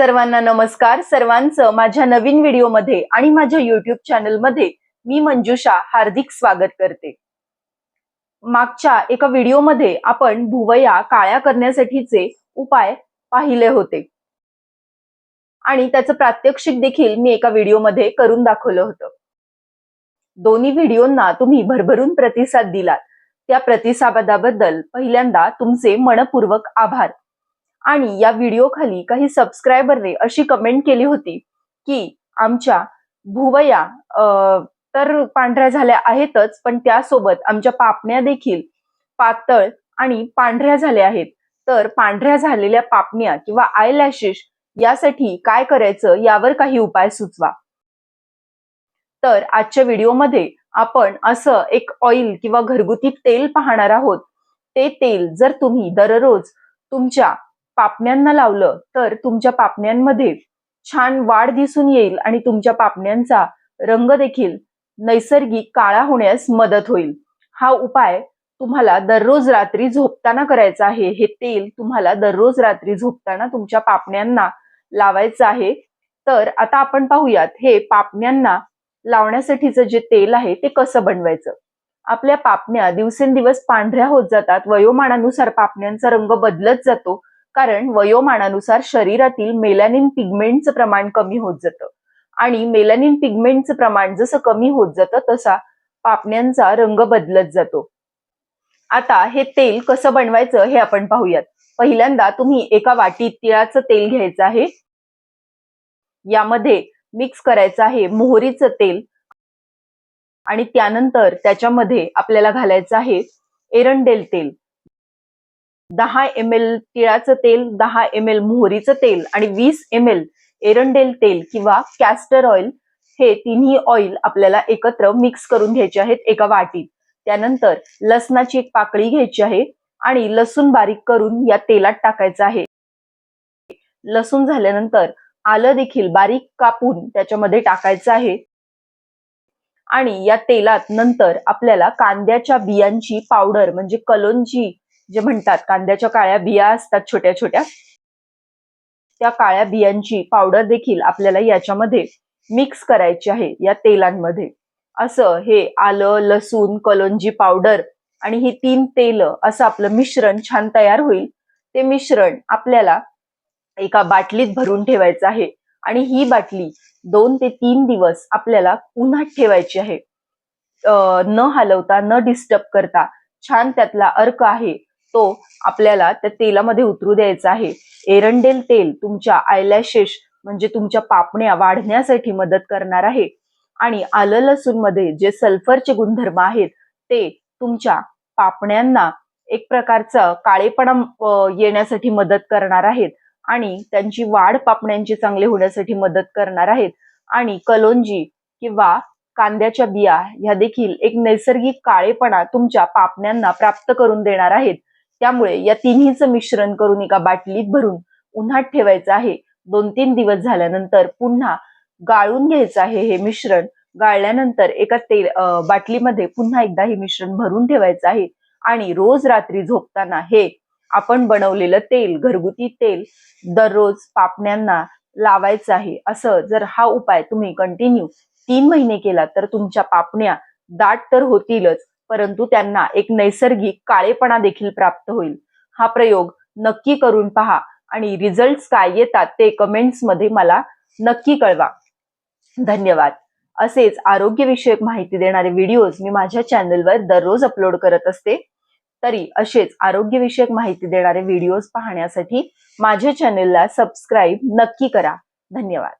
सर्वांना नमस्कार. सर्वांचं माझ्या नवीन व्हिडिओमध्ये आणि माझ्या युट्यूब चॅनलमध्ये मी मंजुषा हार्दिक स्वागत करते. मागच्या एका व्हिडिओमध्ये आपण भुवया काळ्या करण्यासाठीचे उपाय पाहिले होते. आणि त्याचं प्रात्यक्षिक देखील मी एका व्हिडिओमध्ये करून दाखवलं होतं. दोन्ही व्हिडिओंना तुम्ही भरभरून प्रतिसाद दिलात. त्या प्रतिसादाबद्दल पहिल्यांदा तुमचे मनपूर्वक आभार. आणि या व्हिडिओ खाली काही सबस्क्रायबरने अशी कमेंट केली होती की आमच्या भुवया तर पांढऱ्या झाल्या आहेतच पण त्यासोबत आमच्या पापण्या देखील पातळ आणि पांढऱ्या झाल्या आहेत. तर पांढऱ्या झालेल्या पापण्या किंवा आय लॅशेस यासाठी काय करायचं? यावर काही उपाय सुचवा. तर आजच्या व्हिडिओमध्ये आपण असं एक ऑइल किंवा घरगुती तेल पाहणार आहोत. ते तेल जर तुम्ही दररोज तुमच्या पापण्यांना लावलं तर तुमच्या पापण्यांमध्ये छान वाढ दिसून येईल आणि तुमच्या पापण्यांचा रंग देखील नैसर्गिक काळा होण्यास मदत होईल. हा उपाय तुम्हाला दररोज रात्री झोपताना करायचा आहे. हे तेल तुम्हाला दररोज रात्री झोपताना तुमच्या पापण्यांना लावायचं आहे. तर आता आपण पाहूयात हे पापण्यांना लावण्यासाठीचं जे तेल आहे ते कसं बनवायचं? आपल्या पापण्या दिवसेंदिवस पांढऱ्या होत जातात वयोमानानुसार पापण्यांचा रंग बदलत जातो. कारण वयोमानानुसार शरीरातील मेलॅनिन पिगमेंटचं प्रमाण कमी होत जातं. आणि मेलॅनिन पिगमेंटचं प्रमाण जसं कमी होत जातं तसा पापण्यांचा रंग बदलत जातो. आता हे तेल कसं बनवायचं हे आपण पाहूयात. पहिल्यांदा तुम्ही एका वाटीत तिळाचं तेल घ्यायचं आहे. यामध्ये मिक्स करायचं आहे मोहरीचं तेल. आणि त्यानंतर त्याच्यामध्ये आपल्याला घालायचं आहे एरंडेल तेल. दहा एम एल तिळाचं तेल दहा एम एल मोहरीचं तेल आणि वीस एम एल एरंडेल तेल किंवा कॅस्टर ऑइल हे तिन्ही ऑइल आपल्याला एकत्र मिक्स करून घ्यायचे आहेत एका वाटीत. त्यानंतर लसणाची एक पाकळी घ्यायची आहे आणि लसूण बारीक करून या तेलात टाकायचं आहे. लसूण झाल्यानंतर आलं देखील बारीक कापून त्याच्यामध्ये टाकायचं आहे. आणि या तेलात नंतर आपल्याला कांद्याच्या बियांची पावडर म्हणजे कलोंजी जे म्हणतात कांद्याच्या काळ्या बिया असतात छोट्या छोट्या त्या काळ्या बियांची पावडर देखील आपल्याला याच्यामध्ये मिक्स करायची आहे या तेलांमध्ये. असं हे आलं लसूण कलोंजी पावडर आणि ही तीन तेल असं आपलं मिश्रण छान तयार होईल. ते मिश्रण आपल्याला एका बाटलीत भरून ठेवायचं आहे आणि ही बाटली दोन ते तीन दिवस आपल्याला उन्हात ठेवायची आहे. न हलवता न डिस्टर्ब करता छान त्यातला अर्क आहे. तो आपल्याला त्या तेलामध्ये उतरू द्यायचा आहे. एरंडेल तेल तुमच्या आयलॅशेस म्हणजे तुमच्या पापण्या वाढण्यासाठी मदत करणार आहे. आणि आलं लसूणमध्ये जे सल्फरचे गुणधर्म आहेत ते तुमच्या पापण्यांना एक प्रकारचं काळेपणा येण्यासाठी मदत करणार आहेत. आणि त्यांची वाढ पापण्यांची चांगली होण्यासाठी मदत करणार आहेत. आणि कलोंजी किंवा कांद्याच्या बिया ह्या देखील एक नैसर्गिक काळेपणा तुमच्या पापण्यांना प्राप्त करून देणार आहेत. त्यामुळे या तिन्हीचं मिश्रण करून एका बाटलीत भरून उन्हात ठेवायचं आहे. दोन तीन दिवस झाल्यानंतर पुन्हा गाळून घ्यायचं आहे हे मिश्रण. गाळल्यानंतर एका तेल बाटलीमध्ये पुन्हा एकदा हे मिश्रण भरून ठेवायचं आहे. आणि रोज रात्री झोपताना हे आपण बनवलेलं तेल घरगुती तेल दररोज पापण्यांना लावायचं आहे. असं जर हा उपाय तुम्ही कंटिन्यू तीन महिने केला तर तुमच्या पापण्या दाट तर होतीलच. परंतु त्यांना एक नैसर्गिक काळेपणा देखील प्राप्त होईल. हा प्रयोग नक्की करून पहा आणि रिझल्ट काय येतात ते कमेंट्समध्ये मला नक्की कळवा. धन्यवाद. असेच आरोग्यविषयक माहिती देणारे व्हिडिओज मी माझ्या चॅनलवर दररोज अपलोड करत असते. तरी असेच आरोग्यविषयक माहिती देणारे व्हिडिओज पाहण्यासाठी माझ्या चॅनलला सबस्क्राईब नक्की करा. धन्यवाद.